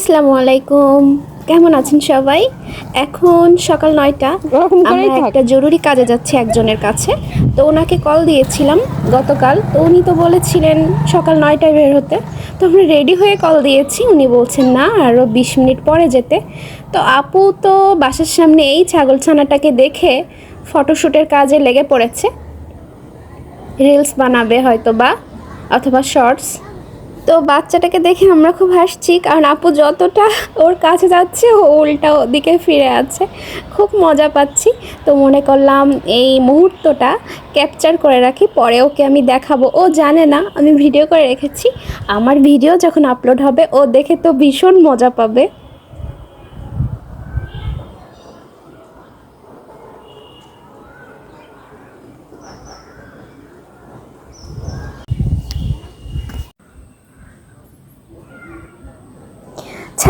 আসসালামু আলাইকুম। কেমন আছেন সবাই? এখন সকাল নয়টা। আমরা একটা জরুরি কাজে যাচ্ছি একজনের কাছে। তো ওনাকে কল দিয়েছিলাম গতকাল। তো উনি তো বলেছিলেন সকাল নয়টায় বের হতে। তো আমরা রেডি হয়ে কল দিয়েছি। উনি বলছেন না আরও বিশ মিনিট পরে যেতে। তো আপু তো বাসার সামনে এই ছাগল ছানাটাকে দেখে ফটোশ্যুটের কাজে লেগে পড়েছে। রিলস বানাবে হয়তো বা অথবা শর্টস। তো বাচ্চাটাকে দেখে আমরা খুব হাসছি, কারণ আপু যতটা ওর কাছে যাচ্ছে, ও উল্টা ওদিকে ফিরে আছে। খুব মজা পাচ্ছি। তো মনে করলাম এই মুহূর্তটা ক্যাপচার করে রাখি, পরে ওকে আমি দেখাবো। ও জানে না, আমি ভিডিও করে রেখেছি। আমার ভিডিও যখন আপলোড হবে, ও দেখে তো ভীষণ মজা পাবে।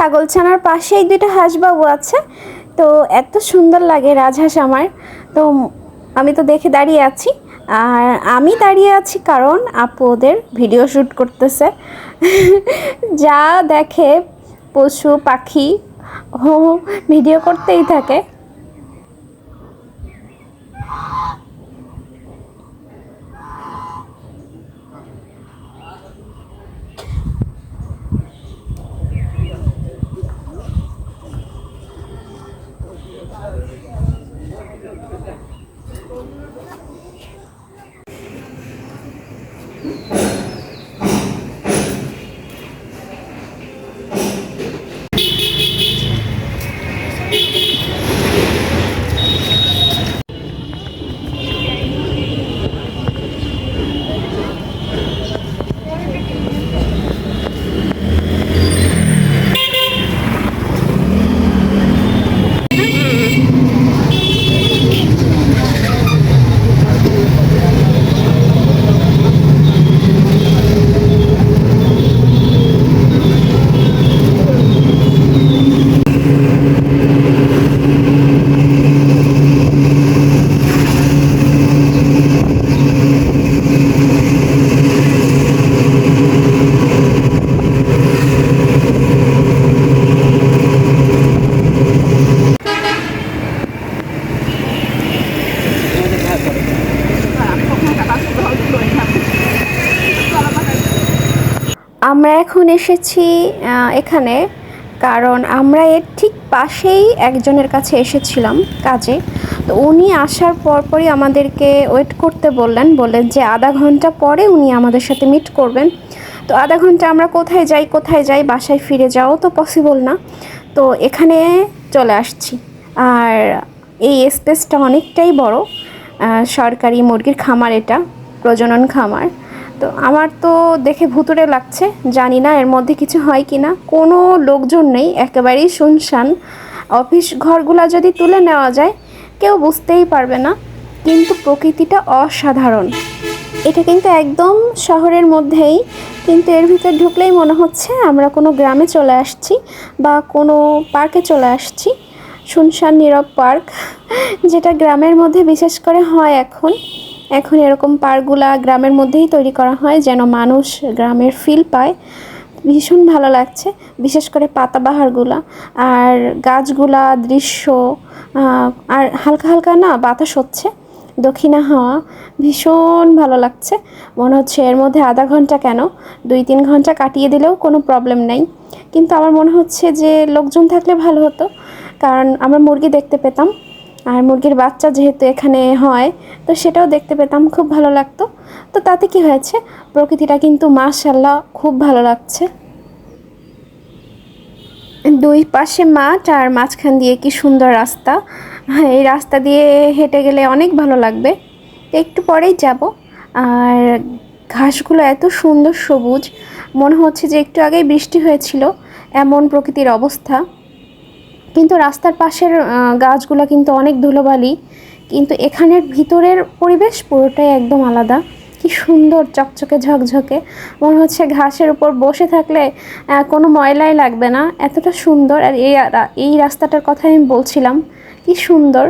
ছাগলছানার পাশেই দুইটা হাঁসবাবু আছে। তো এত সুন্দর লাগে রাজহাঁস আমার। তো আমি তো দেখে দাঁড়িয়ে আছি। আর আমি দাঁড়িয়ে আছি কারণ আপু ওদের ভিডিও শ্যুট করতেছে। যা দেখে পশু, পাখি ও ভিডিও করতেই থাকে। আমরা এখন এসেছি এখানে। কারণ আমরা এর ঠিক পাশেই একজনের কাছে এসেছিলাম কাজে। তো উনি আসার পরপরই আমাদেরকে ওয়েট করতে বললেন বললেন যে আধা ঘণ্টা পরে উনি আমাদের সাথে মিট করবেন। তো আধা ঘণ্টা আমরা কোথায় যাই কোথায় যাই, বাসায় ফিরে যাওয়াও তো পসিবল না। তো এখানে চলে আসছি। আর এই স্পেসটা অনেকটাই বড় সরকারি মুরগির খামার এটা, প্রজনন খামার। তো আমার তো দেখে ভুতুরে লাগছে, জানি না এর মধ্যে কিছু হয় কি না কোনো লোকজন নেই, একেবারেই শুনশান। অফিস ঘরগুলা যদি তুলে নেওয়া যায়, কেউ বুঝতেই পারবে না, কিন্তু প্রকৃতিটা অসাধারণ। এটা কিন্তু একদম শহরের মধ্যেই, কিন্তু এর ভিতর ঢুকলেই মনে হচ্ছে আমরা কোনো গ্রামে চলে আসছি বা কোনো পার্কে চলে আসছি। শুনশান নীরব পার্ক, যেটা গ্রামের মধ্যে বিশেষ করে হয় এখন। এখন এরকম পার্কগুলা গ্রামের মধ্যেই তৈরি করা হয়, যেন মানুষ গ্রামের ফিল পায়। ভীষণ ভালো লাগছে, বিশেষ করে পাতাবাহারগুলা। আর গাছগুলা, দৃশ্য আর হালকা হালকা না বাতাস হচ্ছে, দক্ষিণা হাওয়া, ভীষণ ভালো লাগছে। মনে হচ্ছে এর মধ্যে আধা ঘণ্টা কেন? দুই তিন ঘণ্টা কাটিয়ে দিলেও কোনো প্রবলেম নেই। কিন্তু আমার মনে হচ্ছে যে লোকজন থাকলে ভালো হতো, কারণ আমরা মুরগি দেখতে পেতাম। আর মুরগির বাচ্চা যেহেতু এখানে হয়, তো সেটাও দেখতে পেতাম, খুব ভালো লাগতো। তো তাতে কি হয়েছে? প্রকৃতিটা কিন্তু মাশাল্লাহ খুব ভালো লাগছে। দুই পাশে মাঠ আর মাঝখান দিয়ে কি সুন্দর রাস্তা। হ্যাঁ এই রাস্তা দিয়ে হেঁটে গেলে অনেক ভালো লাগবে। একটু পরেই যাব। আর ঘাসগুলো এত সুন্দর সবুজ, মনে হচ্ছে যে একটু আগেই বৃষ্টি হয়েছিল, এমন প্রকৃতির অবস্থা। কিন্তু রাস্তার পাশের গাছগুলো কিন্তু অনেক ধুলোবালি, কিন্তু এখানের ভিতরের পরিবেশ পুরোটাই একদম আলাদা। কি সুন্দর চকচকে ঝকঝকে। মনে হচ্ছে ঘাসের উপর বসে থাকলে কোনো ময়লাই লাগবে না। এতটা সুন্দর। আর এই এই রাস্তাটার কথা আমি বলছিলাম, কি সুন্দর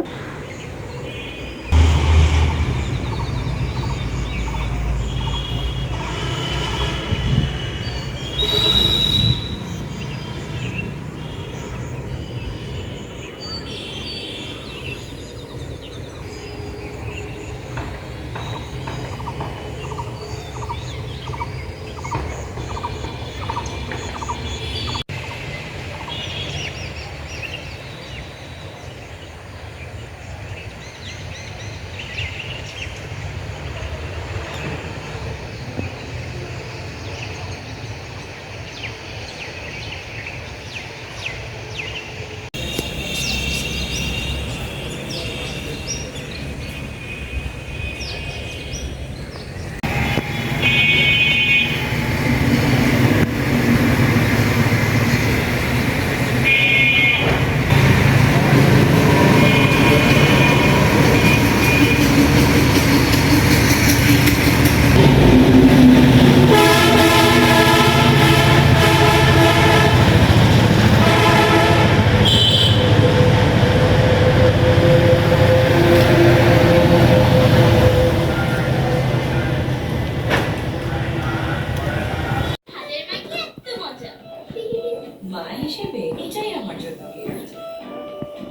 মা হিসেবে এটাই আমার জন্য gift।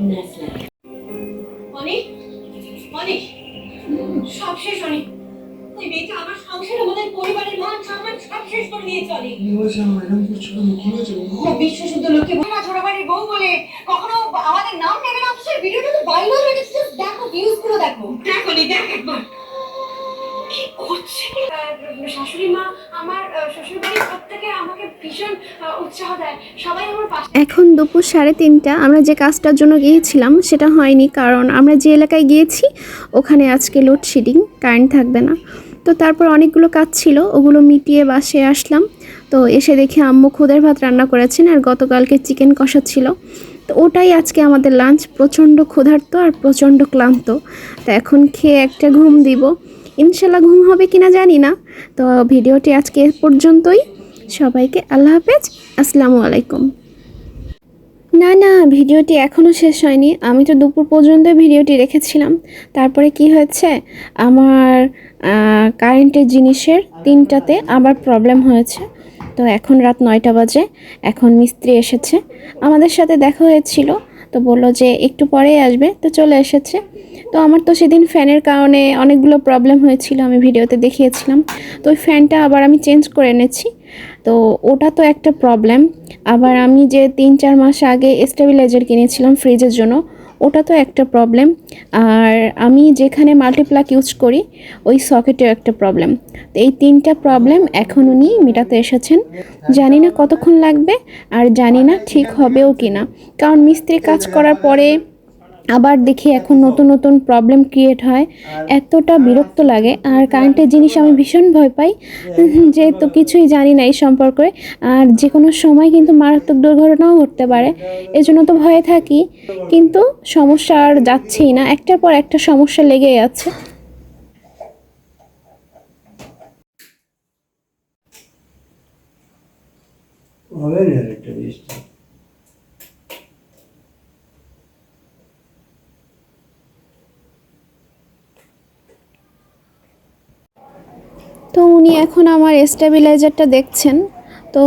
নেসলে অনেক অনেক। সব শেষ অনেক। ওই মেয়েটা আমার সংসার আমাদের পরিবারের মান সম্মান সব শেষ করে দিয়েছে অনেক কি হয়েছে আমার? এরকম করছ কেন? কি হয়েছে ও বিশ্ব শুদ্ধ লোককে বলে না ছোট বাড়ির বউ বলে। কখনো আমাদের নাম নেবে না অফিসের ভিডিওটা তো ভাইরাল হয়ে গেছে। দেখো ভিউজগুলো দেখো। দেখো নি দেখ একবার। এখন দুপুর সাড়ে তিনটা, আমরা যে কাজটার জন্য গিয়েছিলাম সেটা হয়নি, কারণ আমরা যে এলাকায় গিয়েছি, ওখানে আজকে লোডশেডিং কারেন্ট থাকবে না। তো তারপর অনেকগুলো কাজ ছিল, ওগুলো মিটিয়ে বাসে আসলাম। তো এসে দেখি আম্মু খুদের ভাত রান্না করেছেন আর গতকালকে চিকেন কষা ছিল। তো ওটাই আজকে আমাদের লাঞ্চ প্রচণ্ড ক্ষুধার্ত আর প্রচণ্ড ক্লান্ত। তো এখন খেয়ে একটা ঘুম দিব। ইনশাল্লাহ ঘুম হবে কিনা জানি না। তো ভিডিওটি আজকে পর্যন্তই। সবাইকে আল্লাহ হাফেজ। আসসালামু আলাইকুম। না না, ভিডিওটি এখনও শেষ হয়নি। আমি তো দুপুর পর্যন্ত ভিডিওটি রেখেছিলাম। তারপরে কি হয়েছে? আমার কারেন্টের জিনিসের তিনটাতে আবার প্রবলেম হয়েছে। তো এখন রাত নয়টা বাজে। এখন মিস্ত্রি এসেছে। আমাদের সাথে দেখা হয়েছিল। তো বলল যে একটু পরেই আসবে, তো চলে এসেছে। তো আমার তো সেদিন ফ্যানের কারণে অনেকগুলো প্রবলেম হয়েছিল, আমি ভিডিওতে দেখিয়েছিলাম। তো ওই ফ্যানটা আবার আমি চেঞ্জ করে এনেছি। তো ওটা তো একটা প্রবলেম আবার আমি যে তিন চার মাস আগে স্টেবিলাইজার কিনেছিলাম ফ্রিজের জন্য ওটা তো একটা প্রবলেম আর আমি যেখানে মাল্টিপ্লাক ইউজ করি, ওই সকেটেও একটা প্রবলেম তো এই তিনটা প্রবলেম এখন উনি মেটাতে এসেছেন। জানি না কতক্ষণ লাগবে, আর জানি না ঠিক হবেও কি না কারণ মিস্ত্রি কাজ করার পরে আবার দেখি এখন নতুন নতুন প্রবলেম ক্রিয়েট হয়। এতটা বিরক্ত লাগে। আর কারেন্টের জিনিস আমি ভীষণ ভয় পাই। যেহেতু কিছুই জানি না এই সম্পর্কে। আর যে কোনো সময় কিন্তু মারাত্মক দুর্ঘটনাও ঘটতে পারে। এজন্য তো ভয়ে থাকি। কিন্তু সমস্যা আর যাচ্ছেই না। একটার পর একটা সমস্যা লেগেই আছে। হবে না একটা উনি এখন আমার স্টেবিলাইজারটা দেখছেন, তো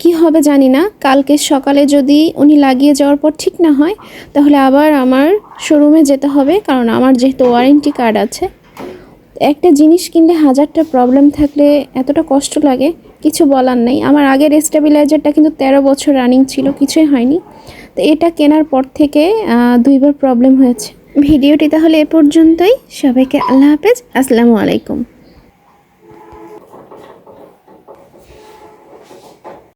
কি হবে জানি না। কালকে সকালে যদি উনি লাগিয়ে যাওয়ার পর ঠিক না হয়, তাহলে আবার আমার শোরুমে যেতে হবে, কারণ আমার যেহেতু ওয়ারেন্টি কার্ড আছে। একটা জিনিস কিনলে হাজারটা প্রবলেম থাকলে এতটা কষ্ট লাগে, কিছু বলার নেই। আমার আগের স্টেবিলাইজারটা কিন্তু তেরো বছর রানিং ছিল, কিছুই হয়নি। তো এটা কেনার পর থেকে দুইবার প্রবলেম হয়েছে। ভিডিওটি তাহলে এ পর্যন্তই। সবাইকে আল্লাহ হাফেজ। আসসালামু আলাইকুম।